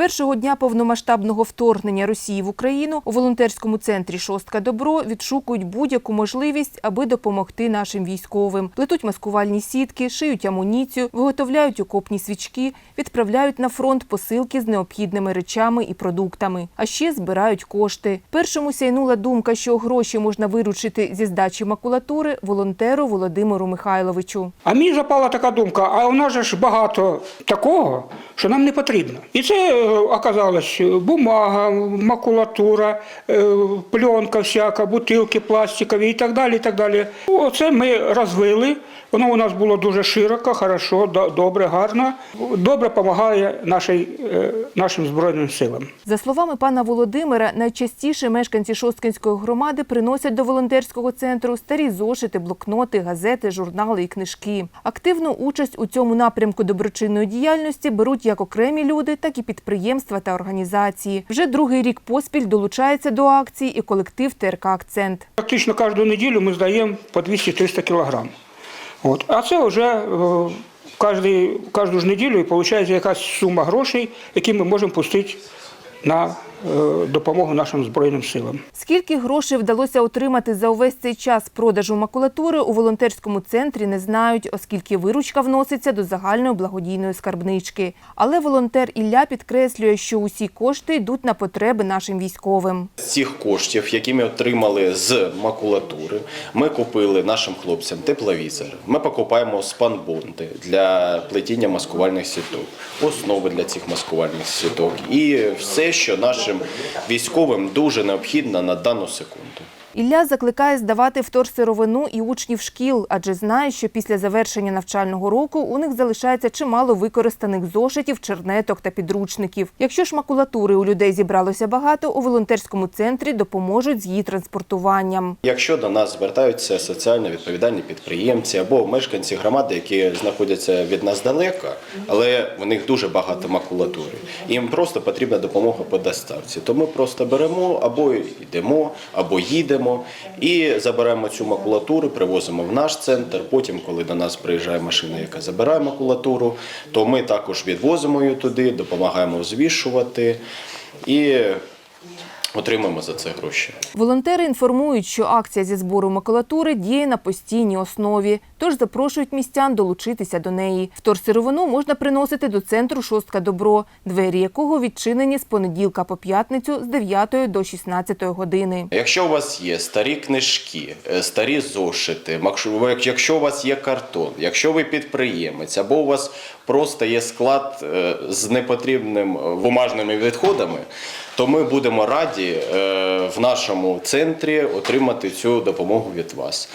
першого дня повномасштабного вторгнення Росії в Україну у волонтерському центрі Шостка Добро відшукують будь-яку можливість, аби допомогти нашим військовим. Плетуть маскувальні сітки, шиють амуніцію, виготовляють окопні свічки, відправляють на фронт посилки з необхідними речами і продуктами. А ще збирають кошти. Першому сяйнула думка, що гроші можна виручити зі здачі макулатури волонтеру Володимиру Михайловичу. А мені запала така думка, а у нас ж багато такого, що нам не потрібно. І це е, оказалось бумага, макулатура, е, пленка всяка, бутилки пластикові і так далі. і так далі. Оце ми розвили. Воно у нас було дуже широко, хорошо, до- добре, гарно. Добре допомагає нашій, е, нашим Збройним силам. За словами пана Володимира, найчастіше мешканці Шосткинської громади приносять до волонтерського центру старі зошити, блокноти, газети, журнали і книжки. Активну участь у цьому напрямку доброчинної діяльності беруть як окремі люди, так і підприємства та організації. Вже другий рік поспіль долучається до акції і колектив ТРК «Акцент». Практично кожну неділю ми здаємо по 200-300 кілограм. От. А це вже е, кожну ж неділю виходить якась сума грошей, які ми можемо пустити на е, допомогу нашим Збройним силам. Скільки грошей вдалося отримати за увесь цей час продажу макулатури у волонтерському центрі не знають, оскільки виручка вноситься до загальної благодійної скарбнички. Але волонтер Ілля підкреслює, що усі кошти йдуть на потреби нашим військовим. З цих коштів, які ми отримали з макулатури, ми купили нашим хлопцям тепловізор. Ми покупаємо спанбонти для плетіння маскувальних сіток, основи для цих маскувальних сіток і все, що нашим військовим дуже необхідно на дану секунду. Ілля закликає здавати вторсировину і учнів шкіл, адже знає, що після завершення навчального року у них залишається чимало використаних зошитів, чернеток та підручників. Якщо ж макулатури у людей зібралося багато, у волонтерському центрі допоможуть з її транспортуванням. Якщо до нас звертаються соціально відповідальні підприємці або мешканці громади, які знаходяться від нас далеко, але в них дуже багато макулатури, їм просто потрібна допомога по доставці, то ми просто беремо або йдемо, або їдемо і забираємо цю макулатуру, привозимо в наш центр. Потім, коли до нас приїжджає машина, яка забирає макулатуру, то ми також відвозимо її туди, допомагаємо взвішувати і отримуємо за це гроші. Волонтери інформують, що акція зі збору макулатури діє на постійній основі, тож запрошують містян долучитися до неї. Вторсировину можна приносити до центру «Шостка Добро», двері якого відчинені з понеділка по п'ятницю з 9 до 16 години. Якщо у вас є старі книжки, е, старі зошити, якщо у вас є картон, якщо ви підприємець, або у вас просто є склад е, з непотрібним е, бумажними відходами, то ми будемо раді е, в нашому центрі отримати цю допомогу від вас.